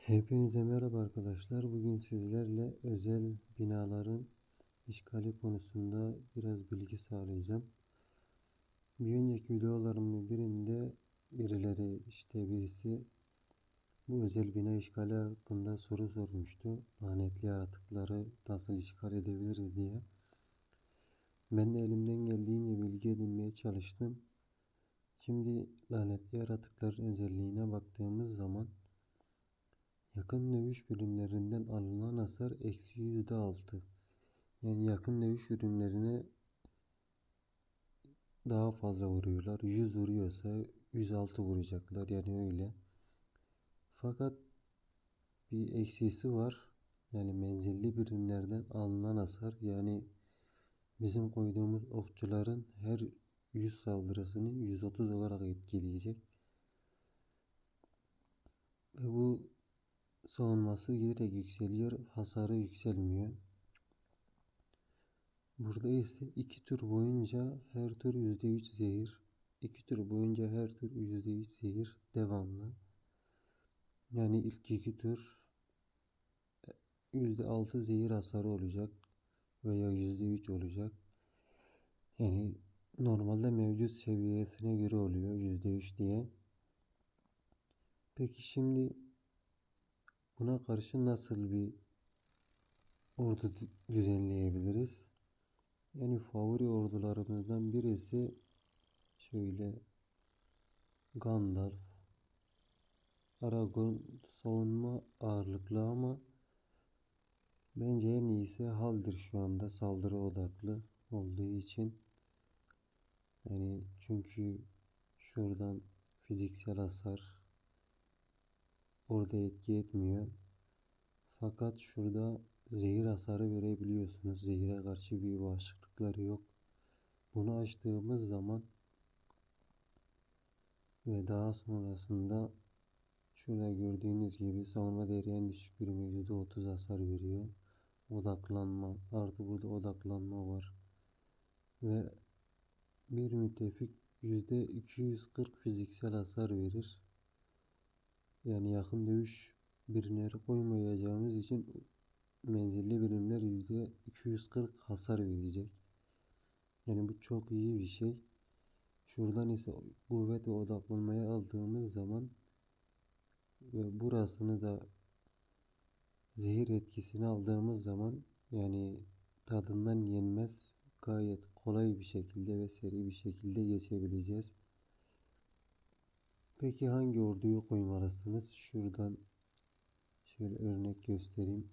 Hepinize merhaba arkadaşlar. Bugün sizlerle özel binaların işgali konusunda biraz bilgi sağlayacağım. Bir önceki videolarımın birinde birileri işte birisi bu özel bina işgali hakkında soru sormuştu. Lanetli yaratıkları nasıl işgal edebiliriz diye. Ben de elimden geldiğince bilgi edinmeye çalıştım. Şimdi lanetli yaratıkların özelliğine baktığımız zaman Yakın dövüş birimlerinden alınan hasar eksi yüzde altı. Yani yakın dövüş birimlerine daha fazla vuruyorlar. 100 vuruyorsa 106 vuracaklar. Yani öyle. Fakat bir eksisi var. Yani menzilli birimlerden alınan hasar yani bizim koyduğumuz okçuların her 100 saldırısını 130 olarak etkileyecek. Ve bu savunması giderek yükseliyor. Hasarı yükselmiyor. Burada ise iki tur boyunca her tur %3 zehir. iki tur boyunca her tur %3 zehir devamlı. Yani ilk iki tur %6 zehir hasarı olacak veya %3 olacak. Yani normalde mevcut seviyesine göre oluyor %3 diye. Peki şimdi Buna karşı nasıl bir ordu düzenleyebiliriz? Yani favori ordularımızdan birisi şöyle Gandalf, Aragorn savunma ağırlıklı ama bence en iyisi Haldir şu anda saldırı odaklı olduğu için. Yani çünkü şuradan fiziksel hasar orada etki etmiyor. Fakat şurada zehir hasarı verebiliyorsunuz. Zehire karşı bir bağışıklıkları yok. Bunu açtığımız zaman ve daha sonrasında şurada gördüğünüz gibi savunma değeri en düşük bir mevcuda 30 hasar veriyor. Odaklanma artı burada odaklanma var. Ve bir müttefik %240 fiziksel hasar verir. Yani yakın dövüş birimleri koymayacağımız için menzilli birimler %240 hasar verecek. Yani bu çok iyi bir şey. Şuradan ise kuvvet ve odaklanmaya aldığımız zaman ve burasını da zehir etkisini aldığımız zaman yani tadından yenmez gayet kolay bir şekilde ve seri bir şekilde geçebileceğiz. Peki hangi orduyu koymalısınız? Şuradan şöyle örnek göstereyim.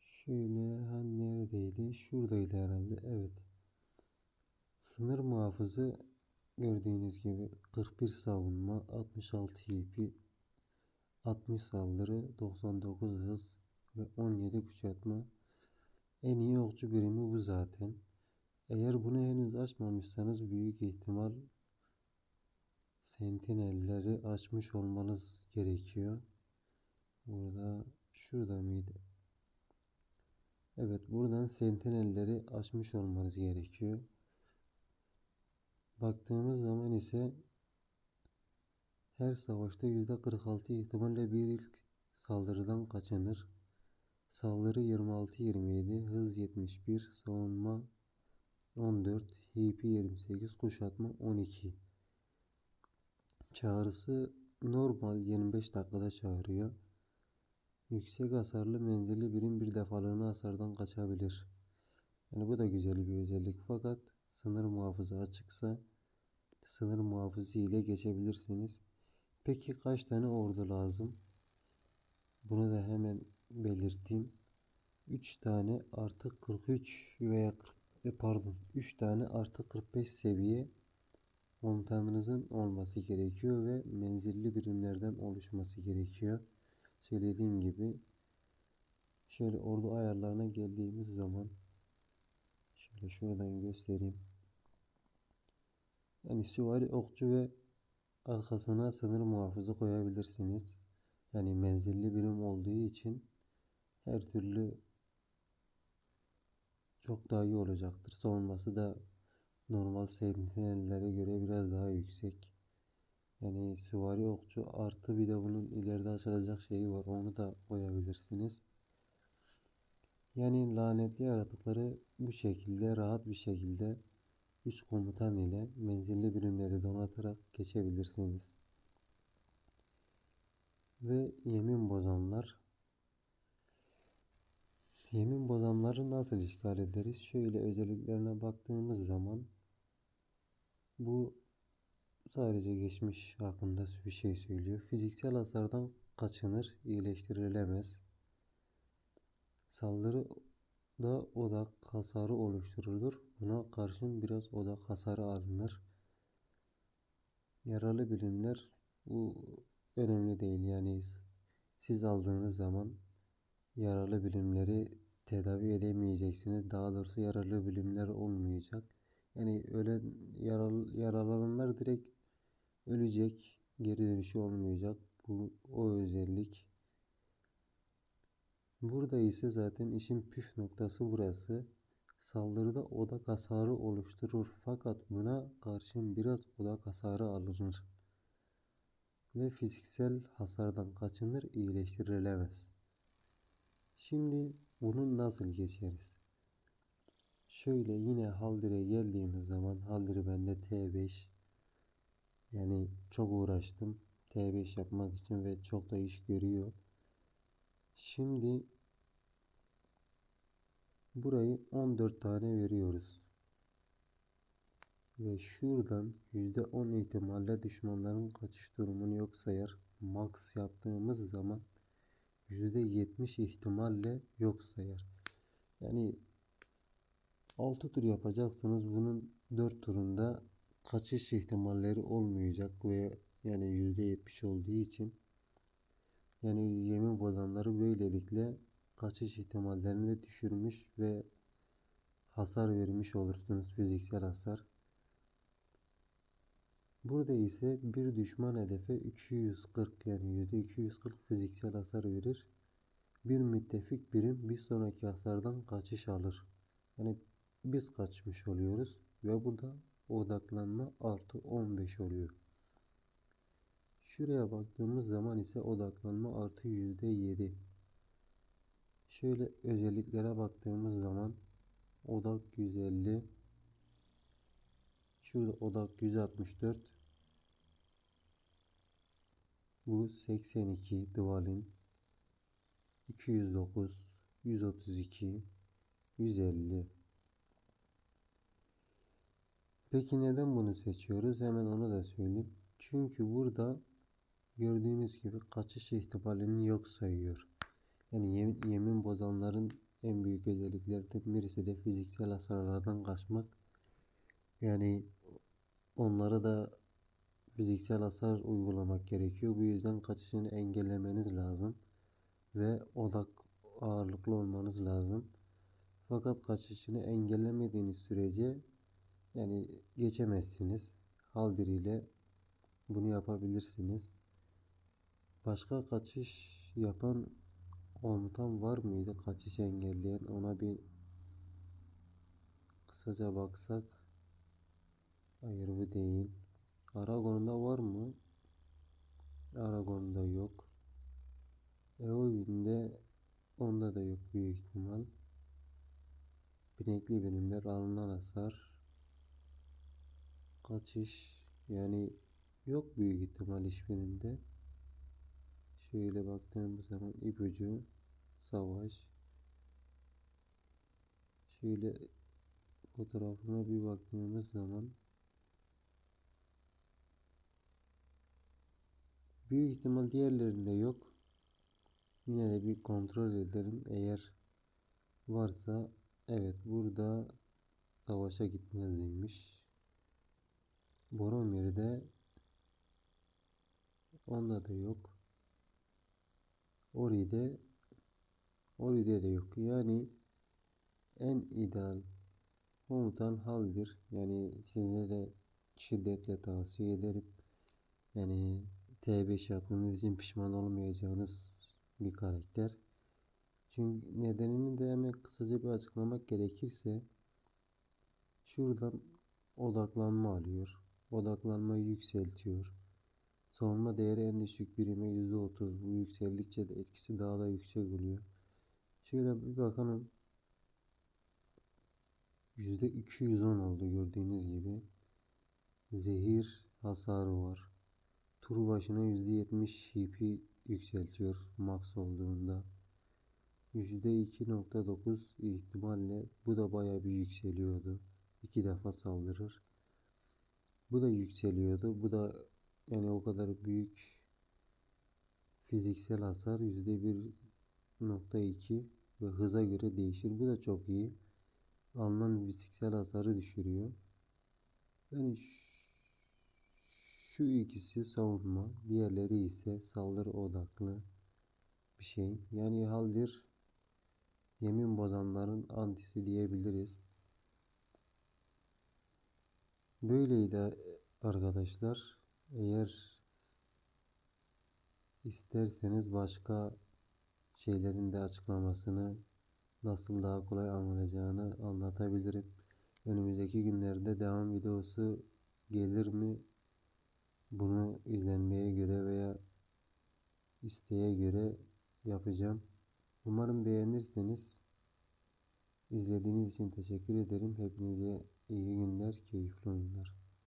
Şöyle hani neredeydi? Şuradaydı herhalde. Evet. Sınır muhafızı gördüğünüz gibi 41 savunma, 66 IP, 60 saldırı, 99 hız ve 17 kuşatma. En iyi okçu birimi bu zaten. Eğer bunu henüz açmamışsanız büyük ihtimal sentinelleri açmış olmanız gerekiyor. Burada şurada mıydı? Evet buradan sentinelleri açmış olmanız gerekiyor. Baktığımız zaman ise her savaşta %46 ihtimalle bir ilk saldırıdan kaçınır. Saldırı 26-27, hız 71, savunma 14, HP 28, kuşatma 12. Çağrısı normal 25 dakikada çağırıyor. Yüksek hasarlı menzilli birim bir defalığına hasardan kaçabilir. Yani bu da güzel bir özellik fakat sınır muhafızı açıksa sınır muhafızı ile geçebilirsiniz. Peki kaç tane ordu lazım? Bunu da hemen belirteyim. 3 tane artı 43 veya 40 ve pardon 3 tane artı 45 seviye komutanınızın olması gerekiyor ve menzilli birimlerden oluşması gerekiyor. Söylediğim gibi şöyle ordu ayarlarına geldiğimiz zaman şöyle şuradan göstereyim. Yani süvari okçu ve arkasına sınır muhafızı koyabilirsiniz. Yani menzilli birim olduğu için her türlü çok daha iyi olacaktır. Savunması da normal sentinellere göre biraz daha yüksek. Yani süvari okçu artı bir de bunun ileride açılacak şeyi var. Onu da koyabilirsiniz. Yani lanetli yaratıkları bu şekilde rahat bir şekilde 3 komutan ile menzilli birimleri donatarak geçebilirsiniz. Ve yemin bozanlar Yemin bozanları nasıl işgal ederiz? Şöyle özelliklerine baktığımız zaman bu sadece geçmiş hakkında bir şey söylüyor. Fiziksel hasardan kaçınır, iyileştirilemez. Saldırı da odak hasarı oluşturulur. Buna karşın biraz odak hasarı alınır. Yaralı birimler bu önemli değil. Yani siz aldığınız zaman yaralı birimleri tedavi edemeyeceksiniz. Daha doğrusu yaralı birimler olmayacak. Yani ölen yaralı, yaralananlar direkt ölecek. Geri dönüşü olmayacak. Bu o özellik. Burada ise zaten işin püf noktası burası. Saldırıda odak hasarı oluşturur fakat buna karşın biraz odak hasarı alınır. Ve fiziksel hasardan kaçınır, iyileştirilemez. Şimdi bunu nasıl geçeriz? Şöyle yine Haldir'e geldiğimiz zaman Haldir bende T5 yani çok uğraştım T5 yapmak için ve çok da iş görüyor. Şimdi burayı 14 tane veriyoruz. Ve şuradan %10 ihtimalle düşmanların kaçış durumunu yok sayar. Max yaptığımız zaman %70 ihtimalle yok sayar. Yani 6 tur yapacaksınız. Bunun 4 turunda kaçış ihtimalleri olmayacak ve yani %70 olduğu için yani yemin bozanları böylelikle kaçış ihtimallerini de düşürmüş ve hasar vermiş olursunuz fiziksel hasar. Burada ise bir düşman hedefe 240 yani %240 fiziksel hasar verir. Bir müttefik birim bir sonraki hasardan kaçış alır. Yani biz kaçmış oluyoruz ve burada odaklanma artı 15 oluyor. Şuraya baktığımız zaman ise odaklanma artı %7. Şöyle özelliklere baktığımız zaman odak 150 Şurada odak 164 bu 82 Dvalin 209 132 150 Peki neden bunu seçiyoruz? Hemen onu da söyleyeyim. Çünkü burada gördüğünüz gibi kaçış ihtimalini yok sayıyor. Yani yemin, yemin bozanların en büyük özelliklerinden birisi de fiziksel hasarlardan kaçmak. Yani onlara da fiziksel hasar uygulamak gerekiyor. Bu yüzden kaçışını engellemeniz lazım ve odak ağırlıklı olmanız lazım. Fakat kaçışını engellemediğiniz sürece yani geçemezsiniz. Haldir ile bunu yapabilirsiniz. Başka kaçış yapan komutan var mıydı? Kaçış engelleyen ona bir kısaca baksak. Hayır bu değil. Aragon'da var mı? Aragon'da yok. Eowyn'de onda da yok büyük ihtimal. Binekli birimler alınan hasar. Kaçış yani yok büyük ihtimal hiçbirinde. Şöyle baktığımız zaman ipucu, savaş. Şöyle fotoğrafına bir baktığımız zaman Büyük ihtimal diğerlerinde yok. Yine de bir kontrol edelim. Eğer varsa evet burada savaşa gitmezmiş. Boromir'de onda da yok. Ori'de Ori'de de yok. Yani en ideal komutan Haldir. Yani size de şiddetle tavsiye ederim. Yani T5 yaptığınız için pişman olmayacağınız bir karakter. Çünkü nedenini de hemen kısaca bir açıklamak gerekirse şuradan odaklanma alıyor. Odaklanmayı yükseltiyor. Savunma değeri en düşük birime %30. Bu yükseldikçe de etkisi daha da yüksek oluyor. Şöyle bir bakalım. %210 oldu gördüğünüz gibi. Zehir hasarı var. Tur başına %70 HP yükseltiyor max olduğunda. %2.9 ihtimalle bu da baya bir yükseliyordu. İki defa saldırır. Bu da yükseliyordu. Bu da yani o kadar büyük fiziksel hasar %1.2 ve hıza göre değişir. Bu da çok iyi. Alınan fiziksel hasarı düşürüyor. Yani şu ikisi savunma, diğerleri ise saldırı odaklı bir şey. Yani Haldir yemin bozanların antisi diyebiliriz. Böyleydi arkadaşlar. Eğer isterseniz başka şeylerin de açıklamasını nasıl daha kolay anlayacağını anlatabilirim. Önümüzdeki günlerde devam videosu gelir mi? Bunu izlenmeye göre veya isteğe göre yapacağım. Umarım beğenirseniz. İzlediğiniz için teşekkür ederim. Hepinize iyi günler, keyifli oyunlar.